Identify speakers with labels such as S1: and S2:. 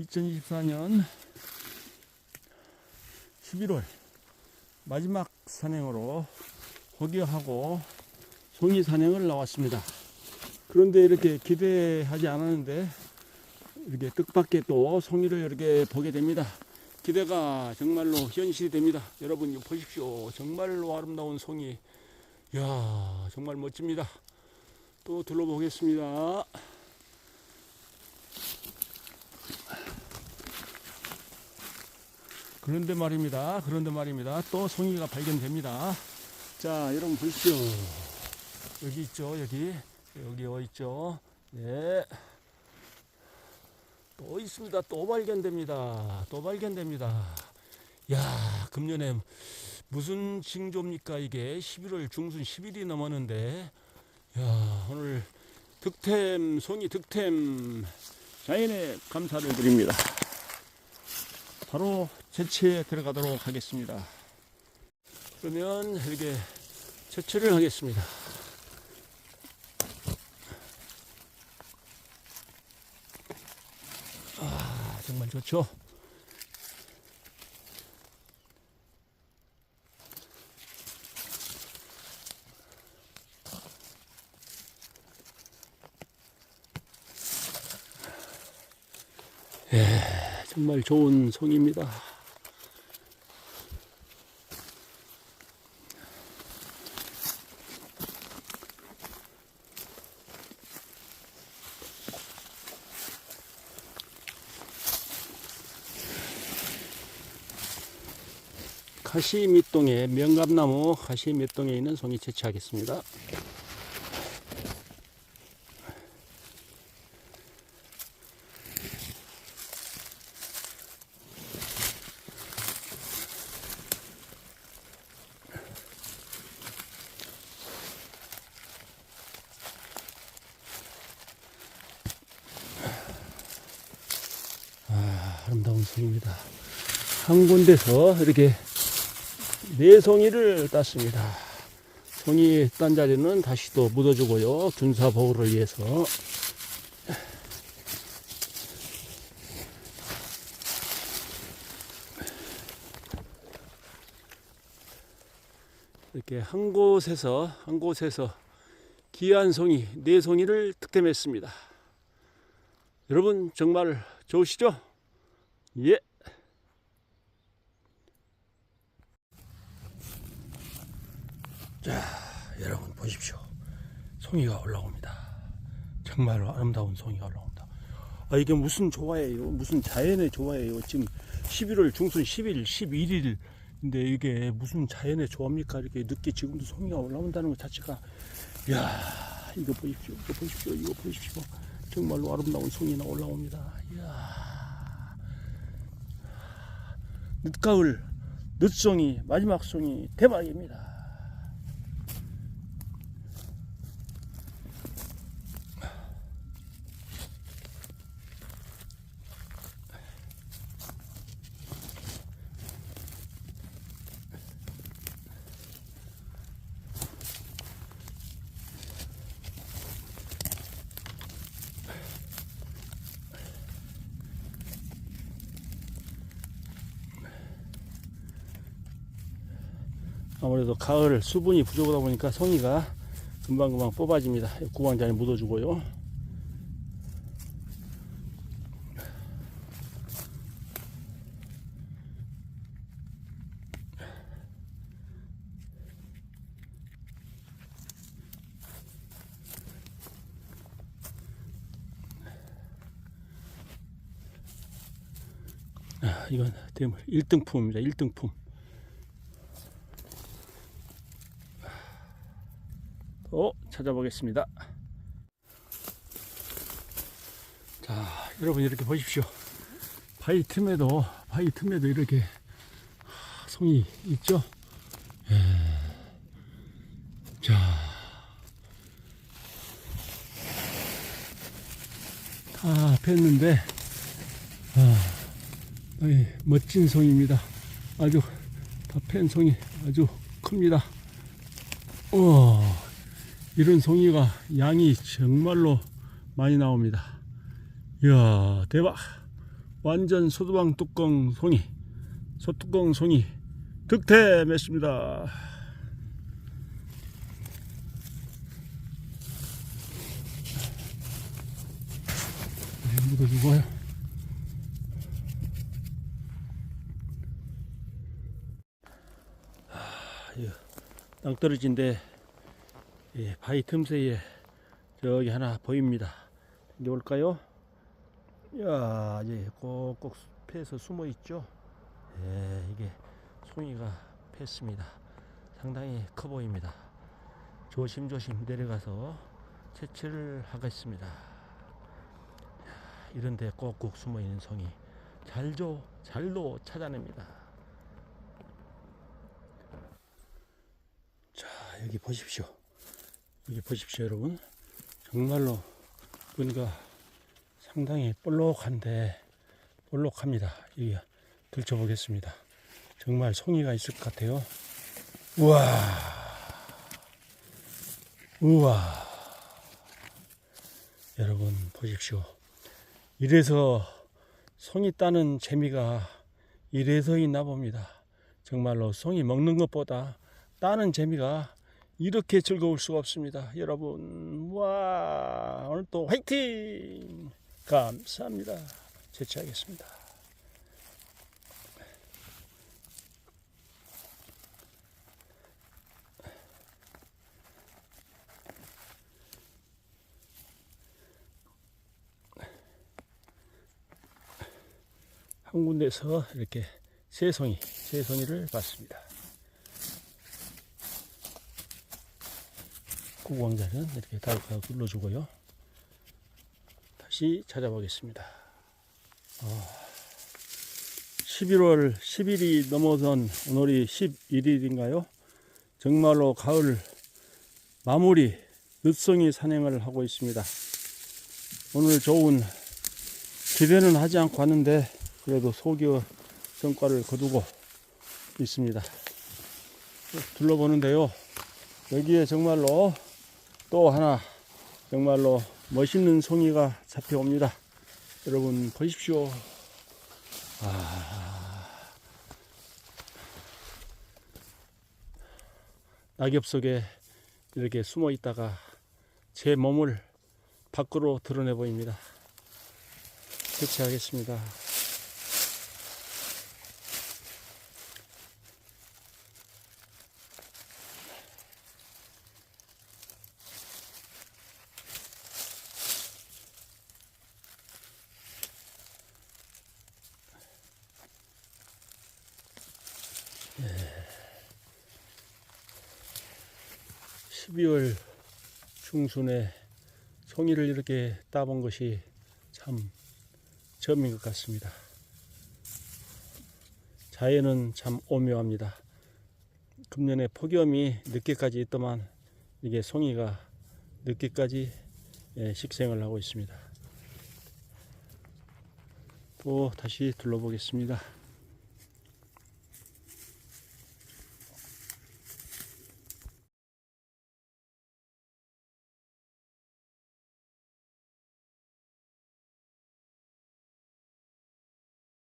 S1: 2024년 11월 마지막 산행으로 호기하고 송이 산행을 나왔습니다. 그런데 이렇게 기대하지 않았는데 이렇게 뜻밖의 또 송이를 이렇게 보게 됩니다. 기대가 정말로 현실이 됩니다. 여러분 보십시오. 정말로 아름다운 송이. 이야 정말 멋집니다. 또 둘러보겠습니다. 그런데 말입니다. 그런데 말입니다. 또 송이가 발견됩니다. 자, 여러분 보십시오. 여기 있죠, 여기. 여기 어 있죠. 네. 또 있습니다. 또 발견됩니다. 또 발견됩니다. 야, 금년에 무슨 징조입니까? 이게 11월 중순 10일이 넘었는데, 야, 오늘 득템, 송이 득템, 자연에 감사를 드립니다. 바로 채취에 들어가도록 하겠습니다. 그러면 이렇게 채취를 하겠습니다. 아, 정말 좋죠? 예, 정말 좋은 송입니다. 가시 밑동에 명감나무 가시 밑동에 있는 송이 채취하겠습니다. 아, 아름다운 송입니다. 한 군데서 이렇게 네 송이를 땄습니다. 송이 딴 자리는 다시 또 묻어주고요. 균사 보호를 위해서. 이렇게 한 곳에서 한 곳에서 귀한 송이 네 송이를 득템했습니다. 여러분 정말 좋으시죠? 예. 자, 여러분 보십시오. 송이가 올라옵니다. 정말로 아름다운 송이가 올라옵니다. 아, 이게 무슨 조화예요? 무슨 자연의 조화예요? 지금 11월 중순 10일, 11일인데 이게 무슨 자연의 조화입니까? 이렇게 늦게 지금도 송이가 올라온다는 것 자체가, 이야, 이거 보십시오. 이거 보십시오. 이거 보십시오. 정말로 아름다운 송이가 올라옵니다. 이야. 늦가을, 늦송이, 마지막 송이 대박입니다. 아무래도 가을 수분이 부족하다 보니까 송이가 금방금방 뽑아집니다. 구강장에 묻어주고요. 아, 이건 대물 1등품입니다. 1등품. 또 찾아보겠습니다. 자, 여러분 이렇게 보십시오. 바위 틈에도 바위 틈에도 이렇게 하, 송이 있죠? 예. 자, 다 폈는데 아, 이 멋진 송입니다. 아주 다 팬 송이 아주 큽니다. 우와. 이런 송이가 양이 정말로 많이 나옵니다. 이야, 대박. 완전 소두방 뚜껑 송이 소뚜껑 송이 득태 맺습니다. 묻어주고요. 땅 떨어진데 예, 바위 틈새에 저기 하나 보입니다. 올까요? 야, 이제 꼭꼭 숲에서 숨어 있죠. 예, 이게 송이가 팼습니다. 상당히 커 보입니다. 조심조심 내려가서 채취를 하겠습니다. 야, 이런데 꼭꼭 숨어 있는 송이 잘조 잘도 찾아냅니다. 자, 여기 보십시오. 여기 보십시오, 여러분. 정말로 보니까 상당히 볼록한데 볼록합니다. 여기 들춰보겠습니다. 정말 송이가 있을 것 같아요. 우와, 우와. 여러분 보십시오. 이래서 송이 따는 재미가 이래서 있나 봅니다. 정말로 송이 먹는 것보다 따는 재미가 이렇게 즐거울 수가 없습니다. 여러분, 와, 오늘 또 화이팅! 감사합니다. 제치하겠습니다. 한 군데서 이렇게 세 송이, 세 송이를 봤습니다. 구광자는 이렇게 달까 눌러주고요. 다시 찾아보겠습니다. 어, 11월 10일이 넘어선 오늘이 11일인가요? 정말로 가을 마무리 늦송이 산행을 하고 있습니다. 오늘 좋은 기대는 하지 않고 왔는데 그래도 소기어 성과를 거두고 있습니다. 둘러보는데요. 여기에 정말로 또 하나 정말로 멋있는 송이가 잡혀옵니다. 여러분 보십시오. 아, 낙엽 속에 이렇게 숨어 있다가 제 몸을 밖으로 드러내 보입니다. 교체하겠습니다. 12월 중순에 송이를 이렇게 따본 것이 참 처음인 것 같습니다. 자연은 참 오묘합니다. 금년에 폭염이 늦게까지 있더만 이게 송이가 늦게까지 예, 식생을 하고 있습니다. 또 다시 둘러보겠습니다.